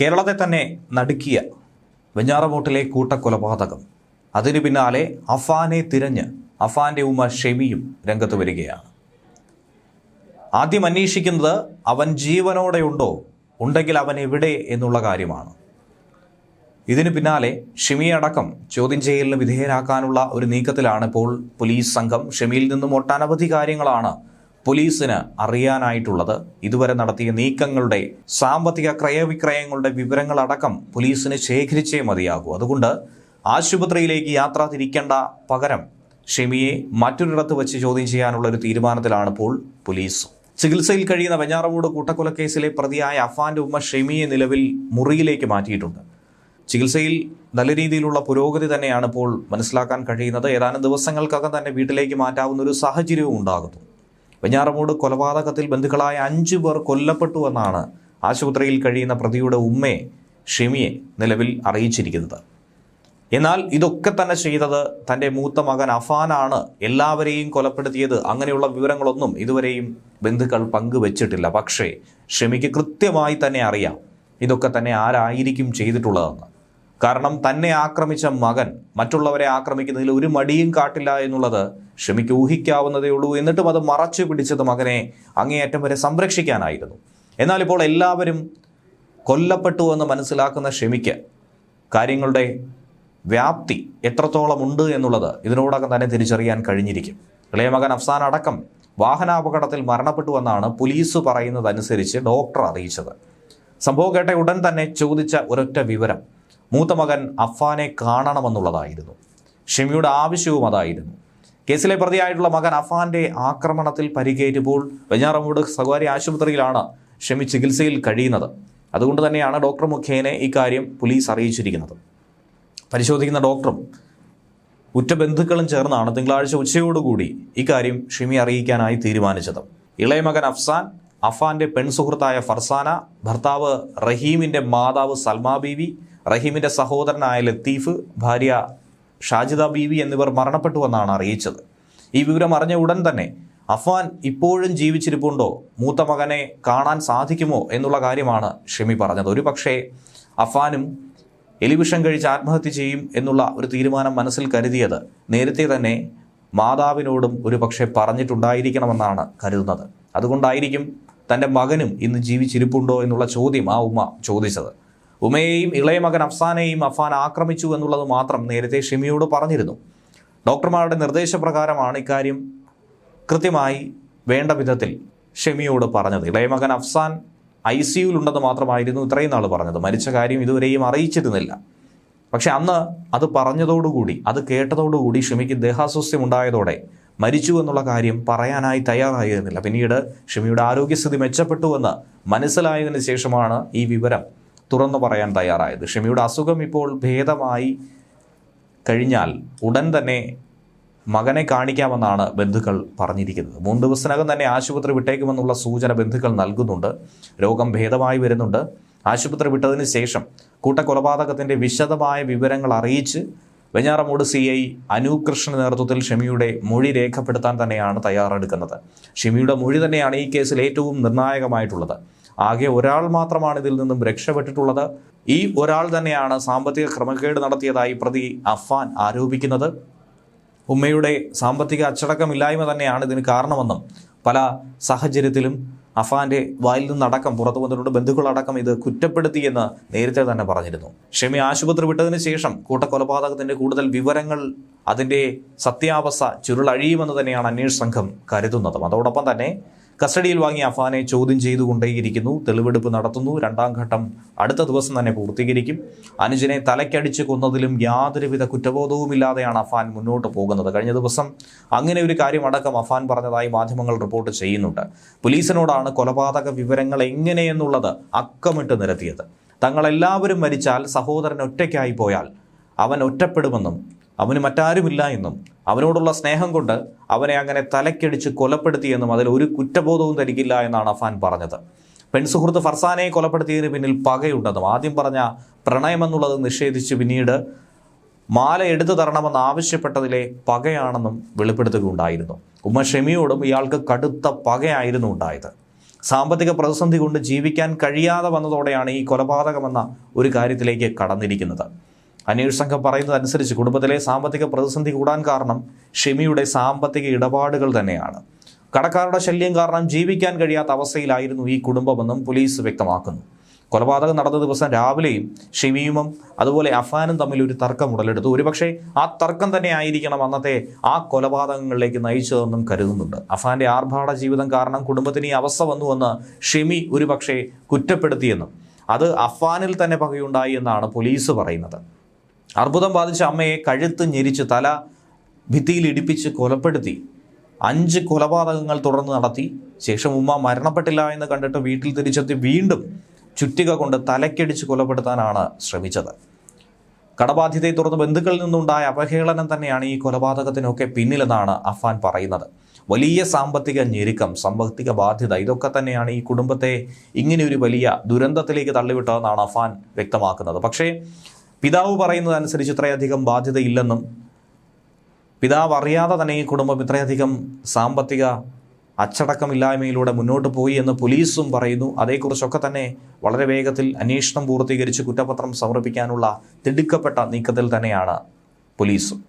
കേരളത്തെ തന്നെ നടുക്കിയ വെഞ്ഞാറമൂട്ടിലെ കൂട്ടക്കൊലപാതകം. അതിനു പിന്നാലെ അഫാനെ തിരഞ്ഞ് അഫാന്റെ ഉമ്മ ഷെമിയും രംഗത്ത് വരികയാണ്. ആദ്യം അന്വേഷിക്കുന്നത് അവൻ ജീവനോടെയുണ്ടോ? ഉണ്ടെങ്കിൽ അവൻ എവിടെ എന്നുള്ള കാര്യമാണ്. ഇതിനു പിന്നാലെ ഷെമിയെ അടക്കം ചോദ്യം ചെയ്യലിന് വിധേയരാക്കാനുള്ള ഒരു നീക്കത്തിലാണ് ഇപ്പോൾ പോലീസ് സംഘം ഷെമിയിൽ നിന്നും ഒട്ടനവധി കാര്യങ്ങളാണ് പോലീസിന് അറിയാനായിട്ടുള്ളത്. ഇതുവരെ നടത്തിയ നീക്കങ്ങളുടെ സാമ്പത്തിക ക്രയവിക്രയങ്ങളുടെ വിവരങ്ങളടക്കം പോലീസിന് ശേഖരിച്ചേ മതിയാകൂ. അതുകൊണ്ട് ആശുപത്രിയിലേക്ക് യാത്ര തിരിക്കേണ്ട പകരം ഷെമിയെ മറ്റൊരിടത്ത് വെച്ച് ചോദ്യം ചെയ്യാനുള്ള ഒരു തീരുമാനത്തിലാണ് ഇപ്പോൾ പോലീസ്. ചികിത്സയിൽ കഴിയുന്ന വെഞ്ഞാറമൂട് കൂട്ടക്കൊലക്കേസിലെ പ്രതിയായ അഫാന്റെ ഉമ്മ ഷെമിയെ നിലവിൽ മുറിയിലേക്ക് മാറ്റിയിട്ടുണ്ട്. ചികിത്സയിൽ നല്ല രീതിയിലുള്ള പുരോഗതി തന്നെയാണ് ഇപ്പോൾ മനസ്സിലാക്കാൻ കഴിയുന്നത്. ഏതാനും ദിവസങ്ങൾക്കകം തന്നെ വീട്ടിലേക്ക് മാറ്റാവുന്ന ഒരു സാഹചര്യവും ഉണ്ടാകുന്നു. വെഞ്ഞാറമൂട് കൊലപാതകത്തിൽ ബന്ധുക്കളായ അഞ്ചു പേർ കൊല്ലപ്പെട്ടു എന്നാണ് ആശുപത്രിയിൽ കഴിയുന്ന പ്രതിയുടെ ഉമ്മയെ ഷെമിയെ നിലവിൽ അറിയിച്ചിരിക്കുന്നത്. എന്നാൽ ഇതൊക്കെ തന്നെ ചെയ്തത് തന്റെ മൂത്ത മകൻ അഫാനാണ്. എല്ലാവരെയും കൊലപ്പെടുത്തിയത് അങ്ങനെയുള്ള വിവരങ്ങളൊന്നും ഇതുവരെയും ബന്ധുക്കൾ പങ്കുവച്ചിട്ടില്ല. പക്ഷേ ഷെമിക്ക് കൃത്യമായി തന്നെ അറിയാം ഇതൊക്കെ തന്നെ ആരായിരിക്കും ചെയ്തിട്ടുള്ളതെന്ന്. കാരണം തന്നെ ആക്രമിച്ച മകൻ മറ്റുള്ളവരെ ആക്രമിക്കുന്നതിൽ ഒരു മടിയും കാട്ടില്ല എന്നുള്ളത് ഷമിക്ക് ഊഹിക്കാവുന്നതേ ഉള്ളൂ. എന്നിട്ടും അത് മറച്ചു പിടിച്ചത് മകനെ അങ്ങേയറ്റം വരെ സംരക്ഷിക്കാനായിരുന്നു. എന്നാൽ ഇപ്പോൾ എല്ലാവരും കൊല്ലപ്പെട്ടു എന്ന് മനസ്സിലാക്കുന്ന ഷമിക്ക് കാര്യങ്ങളുടെ വ്യാപ്തി എത്രത്തോളം ഉണ്ട് എന്നുള്ളത് ഇതിനോടകം തന്നെ തിരിച്ചറിയാൻ കഴിഞ്ഞിരിക്കും. ഇളയ മകൻ അഫ്സാൻ അടക്കം വാഹനാപകടത്തിൽ മരണപ്പെട്ടുവെന്നാണ് പോലീസ് പറയുന്നതനുസരിച്ച് ഡോക്ടർ അറിയിച്ചത്. സംഭവം കേട്ട ഉടൻ തന്നെ ചോദിച്ച ഒരൊറ്റ വിവരം മൂത്ത മകൻ അഫാനെ കാണണമെന്നുള്ളതായിരുന്നു. ഷെമിയുടെ ആവശ്യവും അതായിരുന്നു. കേസിലെ പ്രതിയായിട്ടുള്ള മകൻ അഫാന്റെ ആക്രമണത്തിൽ പരിക്കേറ്റപ്പോൾ വെഞ്ഞാറമൂട് സ്വകാര്യ ആശുപത്രിയിലാണ് ഷെമി ചികിത്സയിൽ കഴിയുന്നത്. അതുകൊണ്ട് തന്നെയാണ് ഡോക്ടർ മുഖേനെ ഇക്കാര്യം പോലീസ് അറിയിച്ചിരിക്കുന്നത്. പരിശോധിക്കുന്ന ഡോക്ടറും ഉറ്റ ബന്ധുക്കളും ചേർന്നാണ് തിങ്കളാഴ്ച ഉച്ചയോടുകൂടി ഇക്കാര്യം ഷിമി അറിയിക്കാനായി തീരുമാനിച്ചത്. ഇളയ മകൻ അഫ്സാൻ അഫാന്റെ പെൺസുഹൃത്തായ ഫർസാന ഭർത്താവ് റഹീമിന്റെ മാതാവ് സൽമാ ബീവി റഹീമിന്റെ സഹോദരനായ ലത്തീഫ് ഭാര്യ ഷാജിദ ബീവി എന്നിവർ മരണപ്പെട്ടുവെന്നാണ് അറിയിച്ചത്. ഈ വിവരം അറിഞ്ഞ ഉടൻ തന്നെ അഫാൻ ഇപ്പോഴും ജീവിച്ചിരിപ്പുണ്ടോ? മൂത്ത മകനെ കാണാൻ സാധിക്കുമോ എന്നുള്ള കാര്യമാണ് ഷെമി പറഞ്ഞത്. ഒരു പക്ഷേ അഫാനും എലിവിഷം കഴിച്ച് ആത്മഹത്യ ചെയ്യും എന്നുള്ള ഒരു തീരുമാനം മനസ്സിൽ കരുതിയത് നേരത്തെ തന്നെ മാതാവിനോടും ഒരു പക്ഷേ പറഞ്ഞിട്ടുണ്ടായിരിക്കണമെന്നാണ് കരുതുന്നത്. അതുകൊണ്ടായിരിക്കും തന്റെ മകനും ഇന്ന് ജീവിച്ചിരിപ്പുണ്ടോ എന്നുള്ള ചോദ്യം ആ ഉമ്മ ചോദിച്ചത്. ഉമയെയും ഇളയ മകൻ അഫ്സാനെയും അഫാൻ ആക്രമിച്ചു എന്നുള്ളത് മാത്രം നേരത്തെ ഷെമിയോട് പറഞ്ഞിരുന്നു. ഡോക്ടർമാരുടെ നിർദ്ദേശപ്രകാരമാണ് ഇക്കാര്യം കൃത്യമായി വേണ്ട വിധത്തിൽ ഷെമിയോട് പറഞ്ഞത്. ഇളയ മകൻ അഫ്സാൻ ഐ സിയുലുണ്ടെന്ന് മാത്രമായിരുന്നു ഇത്രയും നാൾ പറഞ്ഞത്. മരിച്ച കാര്യം ഇതുവരെയും അറിയിച്ചിരുന്നില്ല. പക്ഷെ അന്ന് അത് പറഞ്ഞതോടുകൂടി അത് കേട്ടതോടുകൂടി ഷെമിക്ക് ദേഹാസ്വസ്ഥ്യം ഉണ്ടായതോടെ മരിച്ചു എന്നുള്ള കാര്യം പറയാനായി തയ്യാറായിരുന്നില്ല. പിന്നീട് ഷിമിയുടെ ആരോഗ്യസ്ഥിതി മെച്ചപ്പെട്ടുവെന്ന് മനസ്സിലായതിന് ശേഷമാണ് ഈ വിവരം തുറന്നു പറയാൻ തയ്യാറായത്. ഷിമിയുടെ അസുഖം ഇപ്പോൾ ഭേദമായി കഴിഞ്ഞാൽ ഉടൻ തന്നെ മകനെ കാണിക്കാമെന്നാണ് ബന്ധുക്കൾ പറഞ്ഞിരിക്കുന്നത്. മൂന്ന് ദിവസത്തിനകം തന്നെ ആശുപത്രി വിട്ടേക്കുമെന്നുള്ള സൂചന ബന്ധുക്കൾ നൽകുന്നുണ്ട്. രോഗം ഭേദമായി വരുന്നുണ്ട്. ആശുപത്രി വിട്ടതിന് ശേഷം കൂട്ടക്കൊലപാതകത്തിന്റെ വിശദമായ വിവരങ്ങൾ അറിയിച്ച് വെഞ്ഞാറമൂട് സി ഐ അനൂപ് കൃഷ്ണ നേതൃത്വത്തിൽ ഷെമിയുടെ മൊഴി രേഖപ്പെടുത്താൻ തന്നെയാണ് തയ്യാറെടുക്കുന്നത്. ഷെമിയുടെ മൊഴി തന്നെയാണ് ഈ കേസിൽ ഏറ്റവും നിർണായകമായിട്ടുള്ളത്. ആകെ ഒരാൾ മാത്രമാണ് ഇതിൽ നിന്നും രക്ഷപ്പെട്ടിട്ടുള്ളത്. ഈ ഒരാൾ തന്നെയാണ് സാമ്പത്തിക ക്രമക്കേട് നടത്തിയതായി പ്രതി അഫാൻ ആരോപിക്കുന്നത്. ഉമ്മയുടെ സാമ്പത്തിക അച്ചടക്കമില്ലായ്മ തന്നെയാണ് ഇതിന് കാരണമെന്നും പല സാഹചര്യത്തിലും അഫാന്റെ വായിൽ നിന്നടക്കം പുറത്തു വന്നിട്ടുണ്ട് ബന്ധുക്കളടക്കം ഇത് കുറ്റപ്പെടുത്തിയെന്ന് നേരത്തെ തന്നെ പറഞ്ഞിരുന്നു. ഷെമി ആശുപത്രി വിട്ടതിന് ശേഷം കൂട്ടക്കൊലപാതകത്തിന്റെ കൂടുതൽ വിവരങ്ങൾ അതിന്റെ സത്യാവസ്ഥ ചുരുളഴിയുമെന്ന് തന്നെയാണ് അന്വേഷണ സംഘം കരുതുന്നതും. അതോടൊപ്പം തന്നെ കസ്റ്റഡിയിൽ വാങ്ങിയ അഫാനെ ചോദ്യം ചെയ്തുകൊണ്ടേയിരിക്കുന്നു. തെളിവെടുപ്പ് നടത്തുന്നു. രണ്ടാം ഘട്ടം അടുത്ത ദിവസം തന്നെ പൂർത്തീകരിക്കും. അനുജിനെ തലയ്ക്കടിച്ച് കൊന്നതിലും യാതൊരുവിധ കുറ്റബോധവുമില്ലാതെയാണ് അഫാൻ മുന്നോട്ട് പോകുന്നത്. കഴിഞ്ഞ ദിവസം അങ്ങനെ ഒരു കാര്യം അടക്കം അഫാൻ പറഞ്ഞതായി മാധ്യമങ്ങൾ റിപ്പോർട്ട് ചെയ്യുന്നുണ്ട്. പോലീസിനോടാണ് കൊലപാതക വിവരങ്ങൾ എങ്ങനെയെന്നുള്ളത് അക്കമിട്ട് നിരത്തിയത്. തങ്ങളെല്ലാവരും മരിച്ചാൽ സഹോദരൻ ഒറ്റയ്ക്കായി പോയാൽ അവൻ ഒറ്റപ്പെടുമെന്നും അവന് മറ്റാരുമില്ല എന്നും അവനോടുള്ള സ്നേഹം കൊണ്ട് അവനെ അങ്ങനെ തലക്കടിച്ച് കൊലപ്പെടുത്തിയെന്നും അതിൽ ഒരു കുറ്റബോധവും തനിക്കില്ല എന്നാണ് അഫാൻ പറഞ്ഞത്. പെൺസുഹൃത്ത് ഫർസാനയെ കൊലപ്പെടുത്തിയതിന് പിന്നിൽ പകയുണ്ടെന്നും ആദ്യം പറഞ്ഞ പ്രണയമെന്നുള്ളത് നിഷേധിച്ച് പിന്നീട് മാല എടുത്തു തരണമെന്ന് ആവശ്യപ്പെട്ടതിലെ പകയാണെന്നും വെളിപ്പെടുത്തുകയുണ്ടായിരുന്നു. ഉമ്മ ഷെമിയോടും ഇയാൾക്ക് കടുത്ത പകയായിരുന്നു ഉണ്ടായത്. സാമ്പത്തിക പ്രതിസന്ധി കൊണ്ട് ജീവിക്കാൻ കഴിയാതെ വന്നതോടെയാണ് ഈ കൊലപാതകമെന്ന ഒരു കാര്യത്തിലേക്ക് കടന്നിരിക്കുന്നത്. അന്വേഷണ സംഘം പറയുന്നതനുസരിച്ച് കുടുംബത്തിലെ സാമ്പത്തിക പ്രതിസന്ധി കൂടാൻ കാരണം ഷെമിയുടെ സാമ്പത്തിക ഇടപാടുകൾ തന്നെയാണ്. കടക്കാരുടെ ശല്യം കാരണം ജീവിക്കാൻ കഴിയാത്ത അവസ്ഥയിലായിരുന്നു ഈ കുടുംബമെന്നും പോലീസ് വ്യക്തമാക്കുന്നു. കൊലപാതകം നടന്ന ദിവസം രാവിലെയും ഷിമിയുമും അതുപോലെ അഫാനും തമ്മിൽ ഒരു തർക്കം ഉടലെടുത്തു. ഒരുപക്ഷെ ആ തർക്കം തന്നെ ആയിരിക്കണം അന്നത്തെ ആ കൊലപാതകങ്ങളിലേക്ക് നയിച്ചതെന്നും കരുതുന്നുണ്ട്. അഫാന്റെ ആർഭാട ജീവിതം കാരണം കുടുംബത്തിന് ഈ അവസ്ഥ വന്നുവെന്ന് ഷെമി ഒരുപക്ഷെ കുറ്റപ്പെടുത്തിയെന്നും അത് അഫാനിൽ തന്നെ പകയുണ്ടായി എന്നാണ് പോലീസ് പറയുന്നത്. അർബുദം ബാധിച്ച അമ്മയെ കഴുത്ത് ഞെരിച്ച് തല ഭിത്തിയിൽ ഇടിപ്പിച്ച് കൊലപ്പെടുത്തി. അഞ്ച് കൊലപാതകങ്ങൾ തുടർന്ന് നടത്തി. ശേഷം ഉമ്മ മരണപ്പെട്ടില്ല എന്ന് കണ്ടിട്ട് വീട്ടിൽ തിരിച്ചെത്തി വീണ്ടും ചുറ്റിക കൊണ്ട് തലക്കടിച്ച് കൊലപ്പെടുത്താനാണ് ശ്രമിച്ചത്. കടബാധ്യതയെ തുടർന്ന് ബന്ധുക്കളിൽ നിന്നുണ്ടായ അവഹേളനം തന്നെയാണ് ഈ കൊലപാതകത്തിനൊക്കെ പിന്നിലെന്നാണ് അഫാൻ പറയുന്നത്. വലിയ സാമ്പത്തിക ഞെരുക്കം സാമ്പത്തിക ബാധ്യത ഇതൊക്കെ തന്നെയാണ് ഈ കുടുംബത്തെ ഇങ്ങനെ ഒരു വലിയ ദുരന്തത്തിലേക്ക് തള്ളിവിട്ടതെന്നാണ് അഫാൻ വ്യക്തമാക്കുന്നത്. പക്ഷേ പിതാവ് പറയുന്നത് അനുസരിച്ച് ഇത്രയധികം ബാധ്യതയില്ലെന്നും പിതാവ് അറിയാതെ തന്നെ ഈ കുടുംബം ഇത്രയധികം സാമ്പത്തിക അച്ചടക്കമില്ലായ്മയിലൂടെ മുന്നോട്ട് പോയി എന്ന് പോലീസും പറയുന്നു. അതേക്കുറിച്ചൊക്കെ തന്നെ വളരെ വേഗത്തിൽ അന്വേഷണം പൂർത്തീകരിച്ച് കുറ്റപത്രം സമർപ്പിക്കാനുള്ള തിടുക്കപ്പെട്ട നീക്കത്തിൽ തന്നെയാണ് പോലീസും.